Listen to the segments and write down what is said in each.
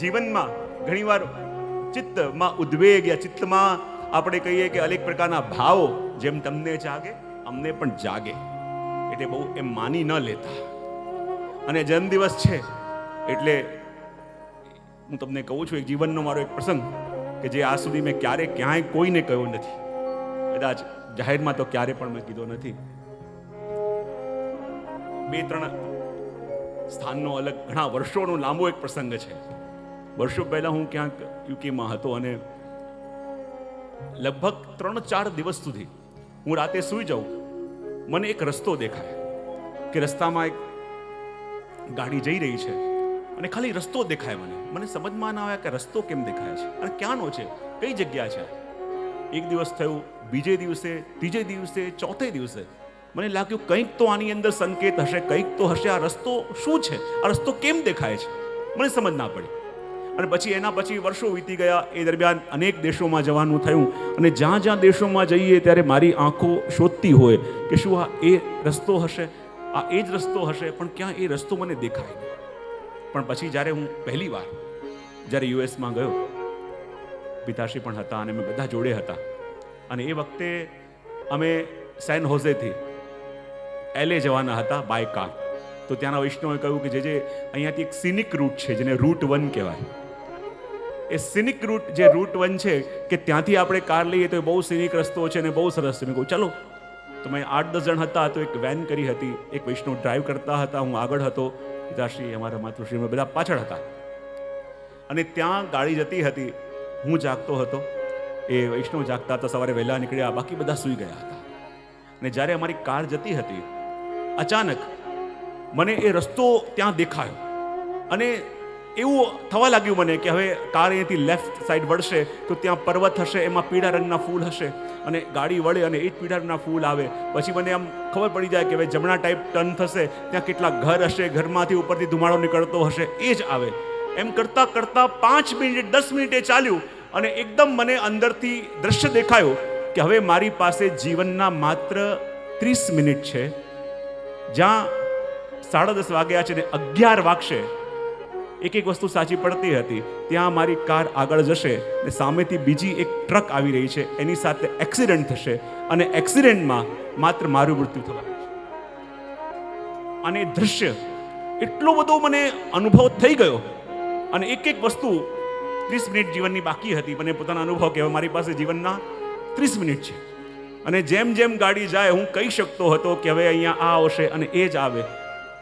જીવનમાં ઘણીવાર ચિત્તમાં ઉદ્વેગ યા ચિત્તમાં આપણે કહીએ કે અનેક પ્રકારના ભાવો જેમ તમને જાગે, અમને પણ જાગે. એટલે બહુ એમ માની ન લેતા. અને જન્મદિવસ છે, એટલે હું તમને કહું છું, એક જીવનનો મારો એક પ્રસંગ કે જે આ સુધી મેં ક્યારે ક્યાંય કોઈને કહ્યો નથી. કદાચ જાહેરમાં તો ક્યારે પણ મેં કીધો નથી. બે, ત્રણ સ્થાનનો અલગ ઘણા વર્ષોનો લાંબો એક પ્રસંગ છે. વર્ષો પહેલા હું ક્યાંક યુકેમાં હતો અને લગભગ ત્રણ ચાર દિવસ સુધી હું રાતે સૂઈ જાઉં, મને એક રસ્તો દેખાય કે રસ્તામાં એક ગાડી જઈ રહી છે અને ખાલી રસ્તો દેખાય મને. મને સમજમાં ના આવ્યા કે રસ્તો કેમ દેખાય છે અને ક્યાંનો છે, કઈ જગ્યા છે. એક દિવસ થયું, બીજે દિવસે, ત્રીજે દિવસે, ચોથે દિવસે. મને લાગ્યું કંઈક તો આની અંદર સંકેત હશે, કંઈક તો હશે, આ રસ્તો શું છે, આ રસ્તો કેમ દેખાય છે? મને સમજ ના પડી. અને પછી એના પછી વર્ષો વીતી ગયા. એ દરમિયાન અનેક દેશોમાં જવાનું થયું. અને જ્યાં જ્યાં દેશોમાં જઈએ ત્યારે મારી આંખો શોધતી હોય કે શું આ એ રસ્તો હશે, આ એ જ રસ્તો હશે, પણ ક્યાં એ રસ્તો મને દેખાય? પણ પછી જ્યારે હું પહેલી વાર જ્યારે યુએસમાં ગયો, પિતાશ્રી પણ હતા અને અમે બધા જોડે હતા. અને એ વખતે અમે સેન હોઝેથી એલે જવાના હતા બાય કાર. તો ત્યાંના વૈષ્ણવે કહ્યું કે જે જે અહીંયાથી એક સિનિક રૂટ છે, જેને રૂટ વન કહેવાય. એ સિનિક રૂટ જે રૂટ વન છે, કે ત્યાંથી આપણે કાર લઈએ તો એ બહુ સિનિક રસ્તો છે અને બહુ સરસ છે. મેં કહું, ચાલો. તો મેં આઠ દસ જણ હતા, તો એક વેન કરી હતી. એક વૈષ્ણવ ડ્રાઈવ કરતા હતા. હું આગળ હતો. પિતાશ્રી અમારા માતૃશ્રી બધા પાછળ હતા. અને ત્યાં ગાડી જતી હતી. હું જાગતો હતો. એ વૈષ્ણવ જાગતા હતા, સવારે વહેલા નીકળ્યા. બાકી બધા સૂઈ ગયા હતા. અને જ્યારે અમારી કાર જતી હતી, અચાનક મને એ રસ્તો ત્યાં દેખાયો. અને એવું થવા લાગ્યું મને કે હવે કાર અહીંયાથી લેફ્ટ સાઈડ વળશે તો ત્યાં પર્વત હશે, એમાં પીળા રંગના ફૂલ હશે અને ગાડી વળે અને એ જ પીળા રંગના ફૂલ આવે. પછી મને આમ ખબર પડી જાય કે હવે જમણા ટાઈપ ટર્ન થશે, ત્યાં કેટલા ઘર હશે, ઘરમાંથી ઉપરથી ધુમાડો નીકળતો હશે, એ જ આવે. એમ કરતાં કરતાં પાંચ મિનિટ, દસ મિનિટે ચાલ્યું અને એકદમ મને અંદરથી દ્રશ્ય દેખાયું કે હવે મારી પાસે જીવનના માત્ર ત્રીસ મિનિટ છે. જ્યાં સાડા દસ વાગ્યા છે ને અગિયાર વાગશે એક એક વસ્તુ સાચી પડતી હતી. ત્યાં મારી કાર આગળ જશે ને સામેથી બીજી એક ટ્રક આવી રહી છે. એની સાથે એક્સિડન્ટ થશે અને એક્સિડન્ટમાં માત્ર મારું મૃત્યુ થવાનું અને દૃશ્ય એટલો બધો મને અનુભવ થઈ ગયો. અને એક એક વસ્તુ ત્રીસ મિનિટ જીવનની બાકી હતી. મને પોતાનો અનુભવ કે મારી પાસે જીવનના ત્રીસ મિનિટ છે. અને જેમ જેમ ગાડી જાય, હું કહી શકતો હતો કે હવે અહીંયા આ આવશે અને એ જ આવે.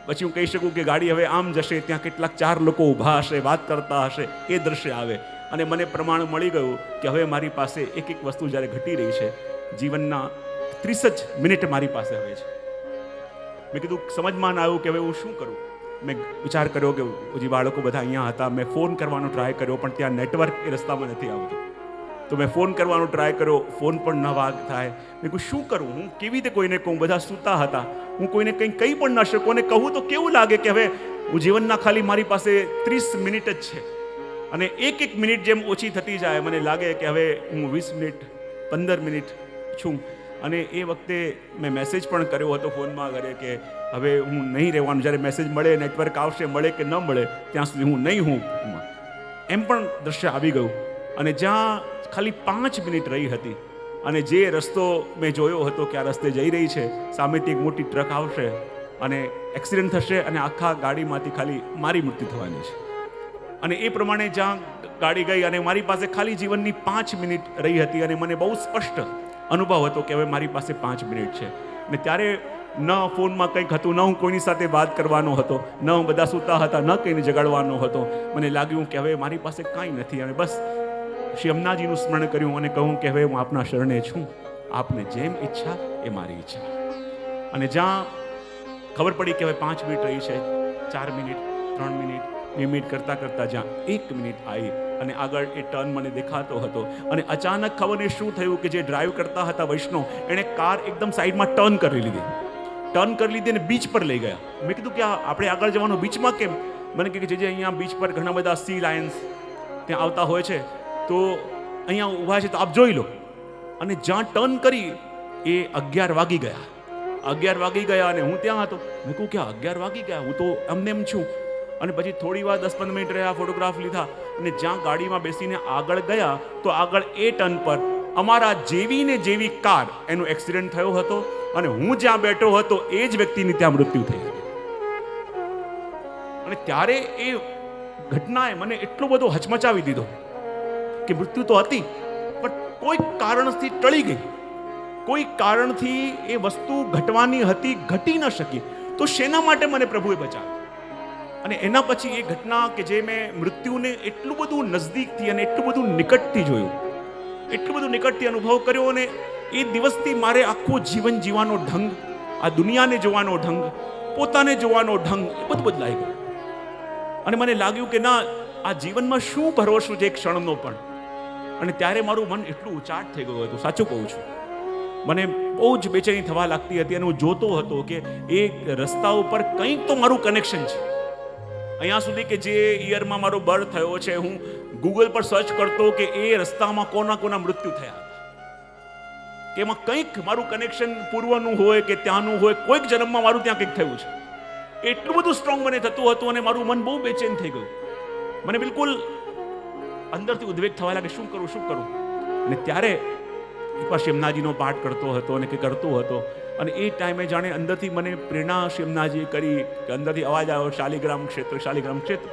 પછી હું કહી શકું કે ગાડી હવે આમ જશે, ત્યાં કેટલાક ચાર લોકો ઊભા હશે, વાત કરતા હશે, એ દ્રશ્ય આવે. અને મને પ્રમાણ મળી ગયું કે હવે મારી પાસે એક એક વસ્તુ જ્યારે ઘટી રહી છે, જીવનના ત્રીસ જ મિનિટ મારી પાસે હવે છે. મેં કીધું, સમજમાં ના આવ્યું કે હવે હું શું કરું? મેં વિચાર કર્યો કે હજી બાળકો બધા અહીંયા હતા, મેં ફોન કરવાનો ટ્રાય કર્યો, પણ ત્યાં નેટવર્ક એ રસ્તામાં નથી આવતું. તો મેં ફોન કરવાનો ટ્રાય કર્યો, ફોન પણ ન વાગ થાય. મેં કહું શું કરું? હું કેવી રીતે કોઈને કહું? બધા સૂતા હતા. હું કોઈને કંઈ કહી પણ ન શકું અને કહું તો કેવું લાગે કે હવે હું જીવનના ખાલી મારી પાસે ત્રીસ મિનિટ જ છે. અને એક એક મિનિટ જેમ ઓછી થતી જાય, મને લાગે કે હવે હું વીસ મિનિટ, પંદર મિનિટ છું. અને એ વખતે મેં મેસેજ પણ કર્યો હતો ફોનમાં ઘરે કે હવે હું નહીં રહેવાનું. જ્યારે મેસેજ મળે નેટવર્ક આવશે, મળે કે ન મળે, ત્યાં સુધી હું નહીં હું એમ પણ દ્રશ્ય આવી ગયું. અને જ્યાં ખાલી પાંચ મિનિટ રહી હતી અને જે રસ્તો મેં જોયો હતો કે આ રસ્તે જઈ રહી છે, સામેથી એક મોટી ટ્રક આવશે અને એક્સિડન્ટ થશે અને આખા ગાડીમાંથી ખાલી મારી મૃત્યુ થવાની છે. અને એ પ્રમાણે જ્યાં ગાડી ગઈ અને મારી પાસે ખાલી જીવનની પાંચ મિનિટ રહી હતી અને મને બહુ સ્પષ્ટ અનુભવ હતો કે હવે મારી પાસે પાંચ મિનિટ છે. ને ત્યારે ન ફોનમાં કંઈક હતું, ન હું કોઈની સાથે વાત કરવાનો હતો, ન હું બધા સૂતા હતા, ન કંઈને જગાડવાનો હતો. મને લાગ્યું કે હવે મારી પાસે કાંઈ નથી અને બસ શ્રી અમનાજીનું સ્મરણ કર્યું અને કહું કે હવે હું આપના શરણે છું. આપને જેમ ઈચ્છા એ મારી ઈચ્છા. અને જ્યાં ખબર પડી કે હવે પાંચ મિનિટ રહી છે, ચાર મિનિટ, ત્રણ મિનિટ, બે મિનિટ કરતાં કરતાં જ્યાં એક મિનિટ આવી અને આગળ એ ટર્ન મને દેખાતો હતો અને અચાનક ખબર નહીં શું થયું કે જે ડ્રાઈવ કરતા હતા વૈષ્ણવ, એણે કાર એકદમ સાઈડમાં ટર્ન કરી લીધી. ટર્ન કરી લીધી અને બીચ પર લઈ ગયા. મેં કીધું કે આપણે આગળ જવાનું બીચમાં કેમ? મને કે જે જે અહીંયા બીચ પર ઘણા બધા સી લાયન્સ ત્યાં આવતા હોય છે તો અહીંયા ઊભા છે તો આપ જોઈ લો. અને જ્યાં ટર્ન કરી એ અગિયાર વાગી ગયા. અગિયાર વાગી ગયા અને હું ત્યાં હતો. મેં કહું કે અગિયાર વાગી ગયા, હું તો એમને એમ છું. અને પછી થોડી વાર દસ પંદર મિનિટ રહ્યા, ફોટોગ્રાફ લીધા. અને જ્યાં ગાડીમાં બેસીને આગળ ગયા, તો આગળ એ ટર્ન પર અમારા જેવી ને જેવી કાર એનો એક્સિડન્ટ થયો હતો અને હું જ્યાં બેઠો હતો એ જ વ્યક્તિની ત્યાં મૃત્યુ થઈ હતી. અને ત્યારે એ ઘટનાએ મને એટલો બધો હચમચાવી દીધો. કે મૃત્યુ તો હતી, પણ કોઈ કારણથી ટળી ગઈ. કોઈ કારણથી એ વસ્તુ ઘટવાની હતી, ઘટી ન શકી. તો શેના માટે મને પ્રભુએ બચાવ્યો? અને એના પછી એ ઘટના કે જે મેં મૃત્યુને એટલું બધું નજદીકથી અને એટલું બધું નિકટથી જોયું, એટલું બધું નિકટથી અનુભવ કર્યો અને એ દિવસથી મારે આખું જીવન જીવવાનો ઢંગ, આ દુનિયાને જોવાનો ઢંગ, પોતાને જોવાનો ઢંગ એ બધું બદલાઈ ગયું. અને મને લાગ્યું કે ના, આ જીવનમાં શું ભરોસો છે ક્ષણનો પણ. અને ત્યારે મારું મન એટલું ઉચાટ થઈ ગયું હતું. સાચું કહું છું. મને બહુ જ બેચેની થવા લાગતી હતી અને હું જોતો હતો કે એ રસ્તા ઉપર કંઈક તો મારું કનેક્શન છે. અહીંયા સુધી કે જે યરમાં મારો બર્થ થયો છે, હું ગૂગલ પર સર્ચ કરતો કે એ રસ્તામાં કોના કોના મૃત્યુ થયા કે એમાં કંઈક મારું કનેક્શન પૂર્વનું હોય કે ત્યાંનું હોય, કોઈક જન્મમાં મારું ત્યાં કંઈક થયું છે. એટલું બધું સ્ટ્રોંગ મને થતું હતું અને મારું મન બહુ બેચેન થઈ ગયું. મને બિલકુલ અંદરથી ઉદ્વેગ થવા લાગે, શું કરું શું કરું? અને ત્યારે એકવાર શેમનાજીનો પાઠ કરતો હતો અને કે કરતો હતો. અને એ ટાઈમે જાણે અંદરથી મને પ્રેરણા શેમનાજીએ કરી કે અંદરથી અવાજ આવ્યો, શાલિગ્રામ ક્ષેત્ર શાલિગ્રામ ક્ષેત્ર.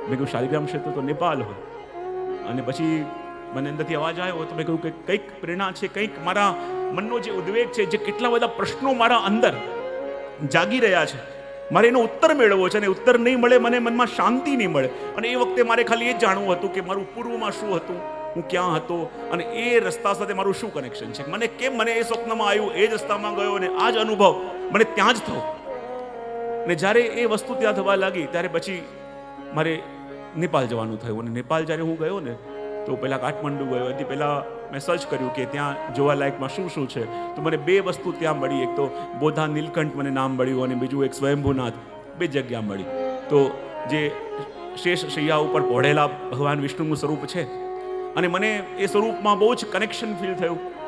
મેં કહ્યું શાલિગ્રામ ક્ષેત્ર તો નેપાલ હોય. અને પછી મને અંદરથી અવાજ આવ્યો તો મેં કહ્યું કે કંઈક પ્રેરણા છે, કંઈક મારા મનનો જે ઉદ્વેગ છે, જે કેટલા બધા પ્રશ્નો મારા અંદર જાગી રહ્યા છે. મારે એનો ઉત્તર મેળવવો છે અને ઉત્તર નહીં મળે, મને મનમાં શાંતિ નહીં મળે. અને એ વખતે મારે ખાલી એ જાણવું હતું કે મારું પૂર્વમાં શું હતું, હું ક્યાં હતો અને એ રસ્તા સાથે મારું શું કનેક્શન છે? મને કેમ મને એ સ્વપ્નમાં આવ્યું, એ જ રસ્તામાં ગયો અને આ જ અનુભવ મને ત્યાં જ થયો. અને જ્યારે એ વસ્તુ ત્યાં થવા લાગી, ત્યારે પછી મારે નેપાલ જવાનું થયું. અને નેપાલ જ્યારે હું ગયો ને, તો પહેલાં કાઠમંડુ ગયો. એથી પહેલાં મેં સર્ચ કર્યું કે ત્યાં જોવાલાયકમાં શું શું છે. તો મને બે વસ્તુ ત્યાં મળી. એક તો બોધા નીલકંઠ મને નામ મળ્યું અને બીજું એક સ્વયંભૂનાથ બે જગ્યા મળી. તો જે શેષ શૈયા ઉપર પહોળેલા ભગવાન વિષ્ણુનું સ્વરૂપ છે. અને મને એ સ્વરૂપમાં બહુ જ કનેક્શન ફીલ થયું.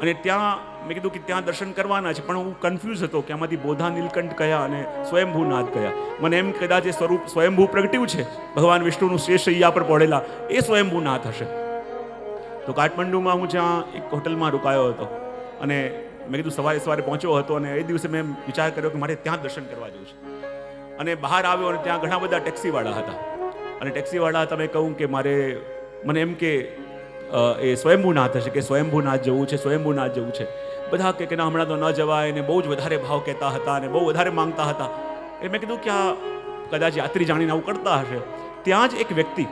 અને ત્યાં મેં કીધું કે ત્યાં દર્શન કરવાના છે, પણ હું કન્ફ્યુઝ હતો કે આમાંથી બોધા નીલકંઠ કયા અને સ્વયંભૂનાથ કયા. મને એમ કદાચ એ સ્વરૂપ સ્વયંભૂ પ્રગટ્યું છે. ભગવાન વિષ્ણુનું શેષ શૈયા પર પડેલા એ સ્વયંભૂનાથ હશે. તો કાઠમંડુમાં હું જ્યાં એક હોટલમાં રોકાયો હતો અને મેં કીધું સવારે સવારે પહોંચ્યો હતો અને એ દિવસે મેં વિચાર કર્યો કે મારે ત્યાં દર્શન કરવા જવું છે. અને બહાર આવ્યો અને ત્યાં ઘણા બધા ટેક્સીવાળા હતા. અને ટેક્સીવાળા તમે કહું કે મારે મને એમ કે એ સ્વયંભૂનાથ હશે કે સ્વયંભૂનાથ જવું છે, સ્વયંભૂનાથ જવું છે. બધા કે ના, હમણાં તો ન જવાય ને બહુ જ વધારે ભાવ કહેતા હતા અને બહુ વધારે માંગતા હતા. એ મેં કીધું કે આ કદાચ યાત્રી જાણીને આવું કરતા હશે. ત્યાં જ એક વ્યક્તિ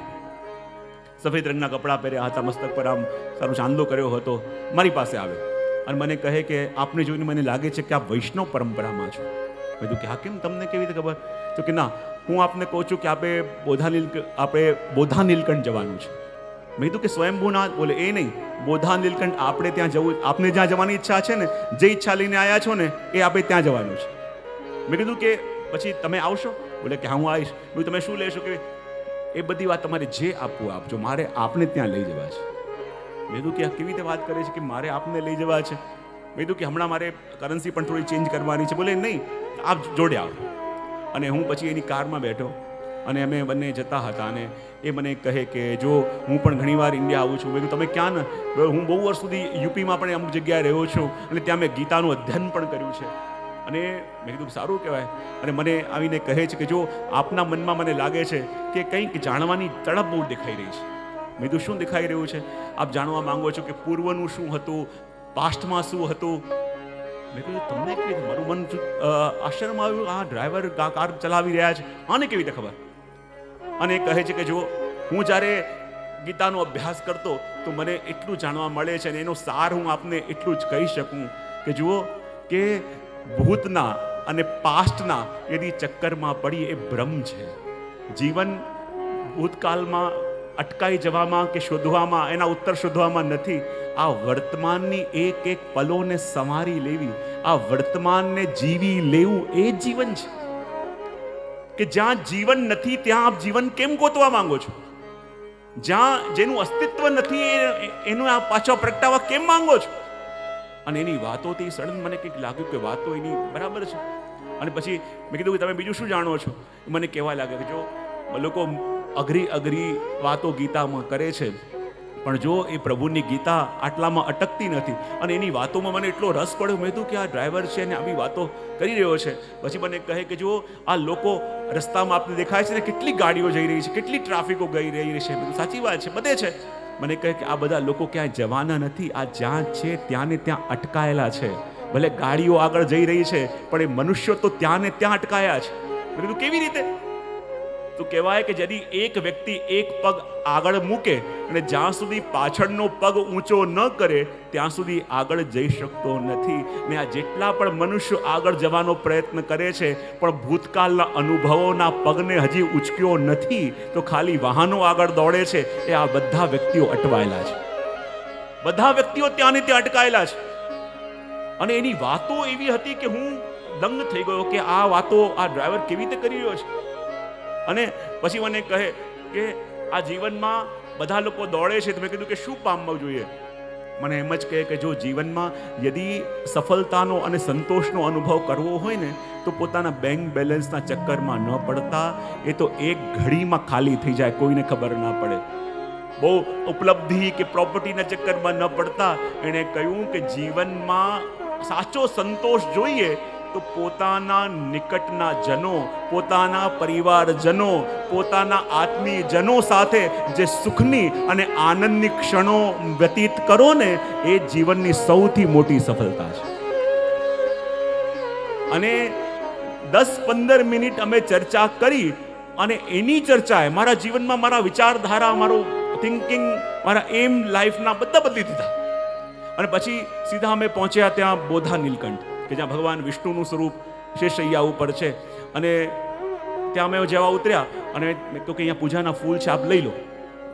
સફેદ રંગના કપડાં પહેર્યા હતા, મસ્તક પર આમ સારો ચાંદલો કર્યો હતો. મારી પાસે આવ્યો અને મને કહે કે આપને જોઈને મને લાગે છે કે આપ વૈષ્ણવ પરંપરામાં છો. મેં કીધું કે હા, કેમ તમને કેવી રીતે ખબર? તો કે ના, હું આપને કહું છું કે આપણે બોધા આપણે બોધા નીલકંઠ જવાનું છે. મેં કીધું કે સ્વયંભૂનાથ બોલે, એ નહીં બોધા નીલકંઠ આપણે ત્યાં જવું, આપને જ્યાં જવાની ઈચ્છા છે ને, જે ઈચ્છા લઈને આવ્યા છો ને, એ આપણે ત્યાં જવાનું છે. મેં કીધું કે પછી તમે આવશો? બોલે કે હા, હું આવીશ. તમે શું લેશો? કે એ બધી વાત તમારે જે આપવું આપજો મારે આપને ત્યાં લઈ જવા છે. મેં કીધું કે કેવી રીતે વાત કરે છે કે મારે આપને લઈ જવા છે? મેં કીધું કે હમણાં મારે કરન્સી પણ થોડી ચેન્જ કરવાની છે. બોલે નહીં, આપ જોડે આવો. અને હું પછી એની કારમાં બેઠો અને અમે બંને જતા હતા અને એ મને કહે કે જો હું પણ ઘણીવાર ઇન્ડિયા આવું છું. તમે ક્યાં ને હું બહુ વર્ષ સુધી યુપીમાં પણ અમુક જગ્યાએ રહ્યો છું અને ત્યાં મેં ગીતાનું અધ્યયન પણ કર્યું છે. અને મેં કીધું, સારું કહેવાય. અને મને આવીને કહે છે કે, જો આપના મનમાં મને લાગે છે કે કંઈક જાણવાની તડપ બહુ દેખાઈ રહી છે. મેં કીધું, શું દેખાઈ રહ્યું છે? આપ જાણવા માંગો છો કે પૂર્વનું શું હતું? પાસ્ટમાં શું હતું? મેં કીધું, તમને કેવી રીતે? મારું મન આશ્ચર્યમાં આવ્યું? આ ડ્રાઈવર કાર ચલાવી રહ્યા છે? આને કેવી રીતે ખબર? અને કહે છે કે, જો હું જ્યારે ગીતાનો અભ્યાસ કરતો, તો મને એટલું જાણવા મળે છે અને એનો સાર હું આપને એટલું જ કહી શકું. કે જુઓ કે ભૂતના અને પાસ્ટના એની ચક્કરમાં પડી એ ભ્રમ છે. જીવન ભૂતકાળમાં અટકાઈ જવામાં કે શોધવામાં, એના ઉત્તર શોધવામાં નથી. આ વર્તમાનની એક એક પલોને સંવારી લેવી, આ વર્તમાનને જીવી લેવું એ જીવન છે. કે જ્યાં જીવન નથી, ત્યાં આપ જીવન કેમ ગોતવા માંગો છો? જ્યાં જેનું અસ્તિત્વ નથી એનું આ પાછો પ્રગટાવા કેમ માંગો છો? અને એની વાતોથી સડન મને કંઈક લાગ્યું કે વાતો એની બરાબર છે. અને પછી મેં કીધું કે તમે બીજું શું જાણો છો? મને કહેવા લાગે કે જો લોકો અઘરી અઘરી વાતો ગીતામાં કરે છે, પણ જો એ પ્રભુની ગીતા આટલામાં અટકતી નથી અને એની વાતોમાં મને એટલો રસ પડ્યો, મેં કીધું કે આ ડ્રાઈવર છે અને આવી વાતો કરી રહ્યો છે. પછી મને કહે કે જો આ લોકો રસ્તામાં આપને દેખાય છે ને કેટલી ગાડીઓ જઈ રહી છે, કેટલી ટ્રાફિકો ગઈ રહી છે. સાચી વાત છે, બધે છે. મને કહે કે આ બધા લોકો ક્યાંય જવાના નથી, આ જ્યાં છે ત્યાં ને ત્યાં અટકાયેલા છે. ભલે ગાડીઓ આગળ જઈ રહી છે, પણ એ મનુષ્યો તો ત્યાં ને ત્યાં અટકાયા છે. મેં કેવી રીતે? તો કહેવાય કે ଯଦି એક વ્યક્તિ એક પગ આગળ મૂકે અને જ્યાં સુધી પાછળનો પગ ઊંચો ન કરે, ત્યાં સુધી આગળ જઈ શકતો નથી. ને આ જેટલા પણ મનુષ્ય આગળ જવાનો પ્રયત્ન કરે છે, પણ ભૂતકાળના અનુભવોના પગને હજી ઉચક્યો નથી, તો ખાલી વાહનો આગળ દોડે છે, એ આ બધા વ્યક્તિઓ અટવાયેલા છે. બધા વ્યક્તિઓ ત્યાં ને ત્યાં અટકાયેલા છે. અને એની વાતો એવી હતી કે હું દંગ થઈ ગયો કે આ વાતો આ ડ્રાઈવર કેવી રીતે કરી રહ્યો છે? અને પછી મને કહે કે આ જીવનમાં બધા લોકો દોડે છે, તો મેં કીધું કે શું પામવું જોઈએ? મને એમ જ કહે કે જો જીવનમાં યદી સફળતાનો અને સંતોષનો અનુભવ કરવો હોય ને, તો પોતાના બેંક બેલેન્સના ચક્કરમાં ન પડતા, એ તો એક ઘડીમાં ખાલી થઈ જાય, કોઈને ખબર ના પડે. બહુ ઉપલબ્ધિ કે પ્રોપર્ટીના ચક્કરમાં ન પડતા, એણે કહ્યું કે જીવનમાં સાચો સંતોષ જોઈએ તો પોતાના નિકટના જનો, પોતાના પરિવારજનો, પોતાના આત્મીયજનો સાથે જે સુખની અને આનંદની ક્ષણો વ્યતીત કરો ને, એ જીવનની સૌથી મોટી સફળતા છે. અને દસ પંદર મિનિટ અમે ચર્ચા કરી અને એની ચર્ચાએ મારા જીવનમાં મારા વિચારધારા, મારું થિંકિંગ મારા એમ લાઈફના બધા બદલી દીધા. અને પછી સીધા અમે પહોંચ્યા ત્યાં બોધા નીલકંઠ કે જ્યાં ભગવાન વિષ્ણુનું સ્વરૂપ શેષૈયા ઉપર છે. અને ત્યાં અમે જેવા ઉતર્યા અને મેં કીધું કે અહીંયા પૂજાના ફૂલ છે, આપ લઈ લો.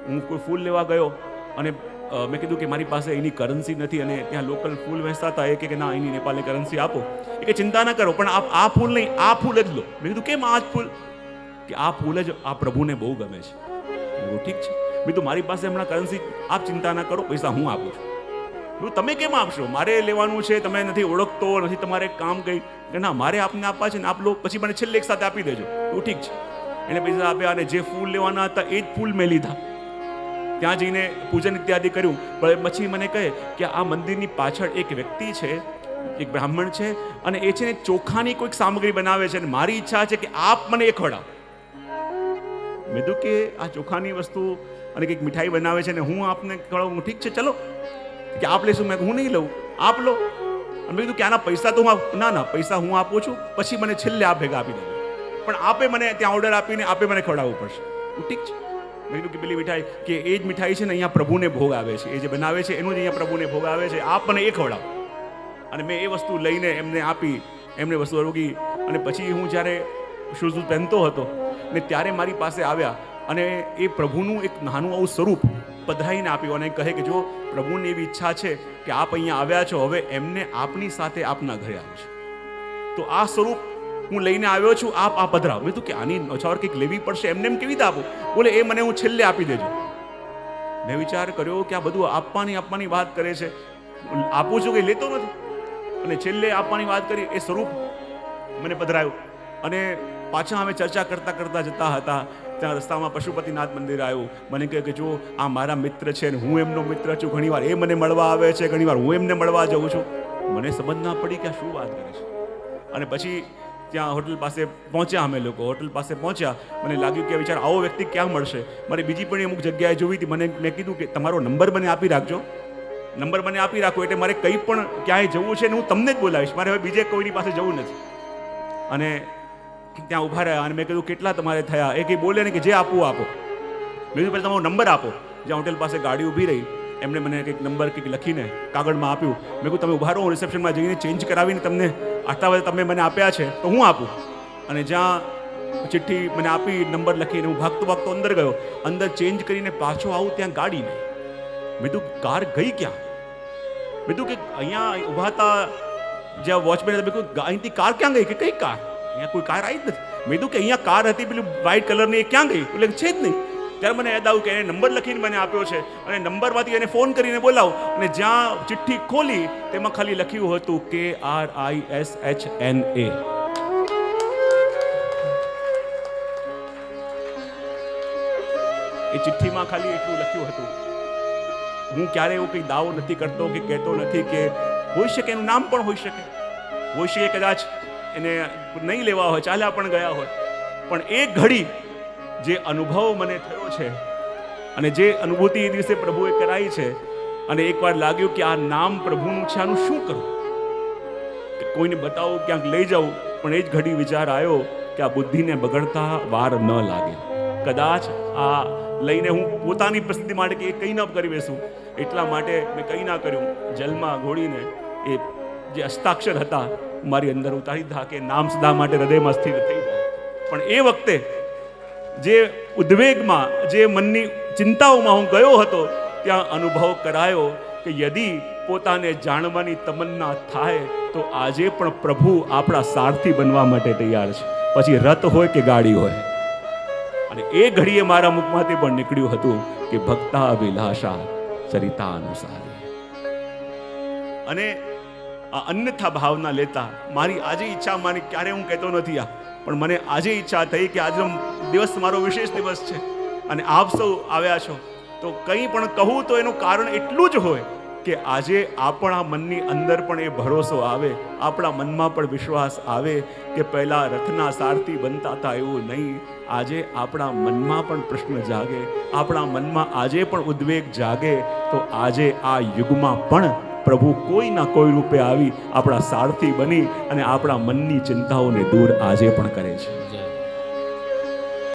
હું કોઈ ફૂલ લેવા ગયો અને મેં કીધું કે મારી પાસે એની કરન્સી નથી અને ત્યાં લોકલ ફૂલ વહેંચતા હતા, એ કે ના, એની નેપાલની કરન્સી આપો. એ કે ચિંતા ના કરો, પણ આપ, આ ફૂલ નહીં, આ ફૂલ જ લો. મેં કીધું, કેમ આ જ ફૂલ? કે આ ફૂલ જ આ પ્રભુને બહુ ગમે છે. ઠીક છે. મેં કીધું, મારી પાસે હમણાં કરન્સી, આપ ચિંતા ના કરો, પૈસા હું આપું છું. હું તમે કેમ આપશો? મારે લેવાનું છે, તમે નથી ઓળખતો, નથી તમારે કામ કઈ. કે ના, મારે આપને આપવા છે ને આપ લો પછી મને છેલ્લે એક સાથે આપી દેજો. એવું ઠીક છે. એને પૈસા આપ્યા અને જે ફૂલ લેવાના હતા એ જ ફૂલ મેં લીધા. ત્યાં જઈને પૂજન ઇત્યાદિ કર્યું. પણ પછી મને કહે કે આ મંદિરની પાછળ એક વ્યક્તિ છે, એક બ્રાહ્મણ છે, અને એ છે ને ચોખાની કોઈક સામગ્રી બનાવે છે અને મારી ઈચ્છા છે કે આપ મને એ ખવડાવો. મેં કીધું કે આ ચોખાની વસ્તુ અને કંઈક મીઠાઈ બનાવે છે ને હું આપને ખવડાવું. ઠીક છે, ચલો. કે આપ લેશું, મેં હું નહીં લઉં. આપ લો. અને મેં કીધું કે આના પૈસા તો હું ના ના, પૈસા હું આપું છું. પછી મને છેલ્લે આપ ભેગા આપી દેજો. પણ આપે મને ત્યાં ઓર્ડર આપીને આપે મને ખવડાવવું પડશે. ઠીક છે. મેં કીધું કે પેલી મીઠાઈ, કે એ જ મીઠાઈ છે ને અહીંયા પ્રભુને ભોગ આવે છે. એ જે બનાવે છે, એનું જ અહીંયા પ્રભુને ભોગ આવે છે. આપ મને એ ખવડાવો. અને મેં એ વસ્તુ લઈને એમને આપી. એમને વસ્તુ રોકી અને પછી હું જ્યારે શૂઝ પહેનતો હતો ને ત્યારે મારી પાસે આવ્યા અને એ પ્રભુનું એક નાનું આવું સ્વરૂપ પધરાઈને આપ્યું અને કહે કે જો પ્રભુની એવી ઈચ્છા છે કે આપ અહીંયા આવ્યા છો, હવે એમને આપની સાથે આપના ઘરે આવશે તો આ સ્વરૂપ હું લઈને આવ્યો છું, આપ આ પધરાવ મેં તું કે આની નોછાવર કંઈક લેવી પડશે, એમને એમ કેવી રીતે આપું? બોલે, એ મને હું છેલ્લે આપી દેજો. મેં વિચાર કર્યો કે આ બધું આપવાની આપવાની વાત કરે છે. આપું છું કંઈ લેતો નથી. અને છેલ્લે આપવાની વાત કરી, એ સ્વરૂપ મને પધરાયું. અને પાછા અમે ચર્ચા કરતા કરતા જતા હતા. ત્યાં રસ્તામાં પશુપતિનાથ મંદિર આવ્યું. મને કહે કે જો આ મારા મિત્ર છે ને હું એમનો મિત્ર છું. ઘણીવાર એ મને મળવા આવે છે, ઘણીવાર હું એમને મળવા જાઉં છું. મને સમજ ના પડી કે આ શું વાત કરે છે. અને પછી ત્યાં હોટલ પાસે પહોંચ્યા અમે લોકો. હોટલ પાસે પહોંચ્યા. મને લાગ્યું કે વિચાર, આવો વ્યક્તિ ક્યાં મળશે? મારે બીજી પણ અમુક જગ્યાએ જોવી હતી. મને મેં કીધું કે તમારો નંબર મને આપી રાખજો. નંબર મને આપી રાખો એટલે મારે કંઈ પણ ક્યાંય જવું છે ને હું તમને જ બોલાવીશ. મારે હવે બીજે કોઈની પાસે જવું નથી. અને ત્યાં ઊભા રહ્યા અને મેં કીધું, કેટલા તમારે થયા? એ કંઈ બોલે ને કે જે આપવું, આપો. મેં કીધું, પહેલાં તમારો નંબર આપો. જ્યાં હોટેલ પાસે ગાડી ઊભી રહી, એમણે મને કંઈક નંબર કંઈક લખીને કાગળમાં આપ્યું. મેં કીધું, તમે ઊભા રહો, હું રિસેપ્શનમાં જઈને ચેન્જ કરાવીને તમને આટલા બધા તમે મને આપ્યા છે, તો હું આપું. અને જ્યાં ચિઠ્ઠી મને આપી નંબર લખીને હું ભાગતો ભાગતો અંદર ગયો. અંદર ચેન્જ કરીને પાછો આવું ત્યાં ગાડી નહીં. મેં કાર ગઈ ક્યાં? મેં કીધું કે અહીંયા ઊભા હતા જ્યાં વોચમેન હતા. મેં કીધું, અહીંથી કાર ક્યાં ગઈ? કે કઈ કાર? અહીંયા કોઈ કાર આવી જ નથી. મેં કીધું કે અહીંયા કાર હતી, પેલી વ્હાઇટ કલરની એ ક્યાં ગઈ? એટલે છે જ નહીં. ત્યારે મને યાદ આવ્યું કે એને નંબર લખીને મને આપ્યો છે. અને નંબરમાંથી એને ફોન કરીને બોલાવો. અને જ્યાં ચિઠ્ઠી ખોલી, તેમાં ખાલી લખ્યું હતું કે R I S H N A એ ચિઠ્ઠીમાં ખાલી એટલું લખ્યું હતું. હું ક્યારે એવું કંઈ દાવો નથી કરતો કે, કહેતો નથી કે, હોઈ શકે એનું નામ પણ હોઈ શકે. હોઈ શકે કદાચ એને નહીં લેવા હોય, ચાલ્યા પણ ગયા હોય. પણ એ ઘડી જે અનુભવ મને થયો છે અને જે અનુભૂતિ એ દિવસે પ્રભુએ કરાઈ છે અને એકવાર લાગ્યું કે આ નામ પ્રભુનું છે, આનું શું કરું? કોઈને બતાવું, ક્યાંક લઈ જાઉં, પણ એ જ ઘડી વિચાર આવ્યો કે આ બુદ્ધિને બગડતા વાર ન લાગે. કદાચ આ લઈને હું પોતાની પ્રસિદ્ધિ માટે કે એ કંઈ ન કરી બેસું. એટલા માટે મેં કંઈ ના કર્યું. જલમાં ઘોડીને એ જે હસ્તાક્ષર હતા મારી અંદર ઉતારી દીધા કે નામ સદા માટે હૃદયમાં સ્થિર થઈ પણ એ વખતે જે ઉદ્વેગમાં, જે મનની ચિંતાઓમાં હું ગયો હતો, ત્યાં અનુભવ કરાયો કે યદિ પોતાને જાણવાની તમન્ના થાય, તો આજે પણ પ્રભુ આપણા સારથી બનવા માટે તૈયાર છે. પછી રથ હોય કે ગાડી હોય. અને એ ઘડીએ મારા મુખમાંથી પણ નીકળ્યું હતું કે ભક્તા અભિલાષા ચરિતા અનુસાર અને આ અન્યથા ભાવના લેતા મારી આજે ઈચ્છા મારી ક્યારે હું કહેતો નથી આ. પણ મને આજે ઈચ્છા થઈ કે આજનો દિવસ મારો વિશેષ દિવસ છે. અને આપ સૌ આવ્યા છો. તો કંઈ પણ કહું તો એનું કારણ એટલું જ હોય કે આજે આપણા મનની અંદર પણ એ ભરોસો આવે. આપણા મનમાં પણ વિશ્વાસ આવે કે પહેલાં રથના સારથી બનતા હતા એવું નહીં. આજે આપણા મનમાં પણ પ્રશ્ન જાગે. આપણા મનમાં આજે પણ ઉદ્વેગ જાગે. તો આજે આ યુગમાં પણ પ્રભુ કોઈના કોઈ રૂપે આવી આપણા સારથી બની અને આપણા મનની ચિંતાઓને દૂર આજે પણ કરે છે.